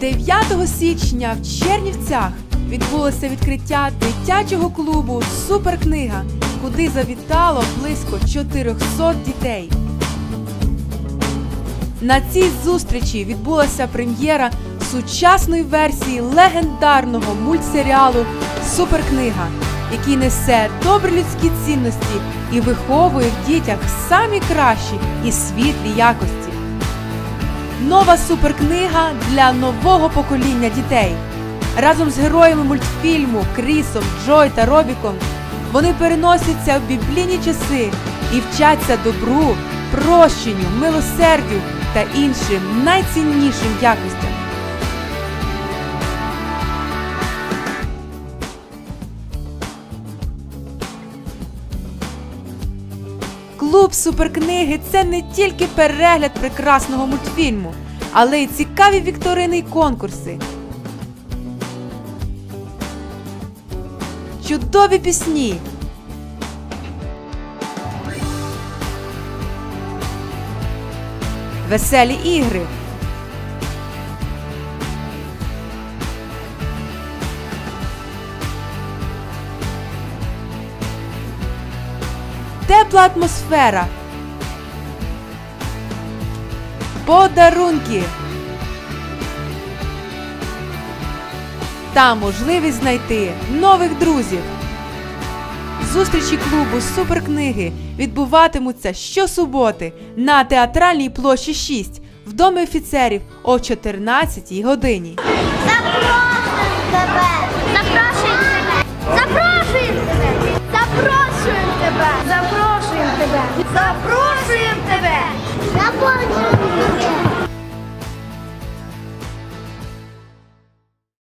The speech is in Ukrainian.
9 січня в Чернівцях відбулося відкриття дитячого клубу Суперкнига, куди завітало близько 400 дітей. На цій зустрічі відбулася прем'єра сучасної версії легендарного мультсеріалу Суперкнига, який несе добрі людські цінності і виховує в дітях самі кращі і світлі якості. Нова суперкнига для нового покоління дітей. Разом з героями мультфільму Крісом, Джой та Робіком вони переносяться в біблійні часи і вчаться добру, прощенню, милосердю та іншим найціннішим якостям. Клуб суперкниги це не тільки перегляд прекрасного мультфільму, але й цікаві вікторини й конкурси. Чудові пісні. Веселі ігри. Тепла атмосфера. Подарунки. Та можливість знайти нових друзів. Зустрічі клубу Суперкниги відбуватимуться щосуботи на театральній площі 6 в домі офіцерів о 14 годині. Запрошуємо тебе! Запрошуємо тебе! Запрошуємо тебе!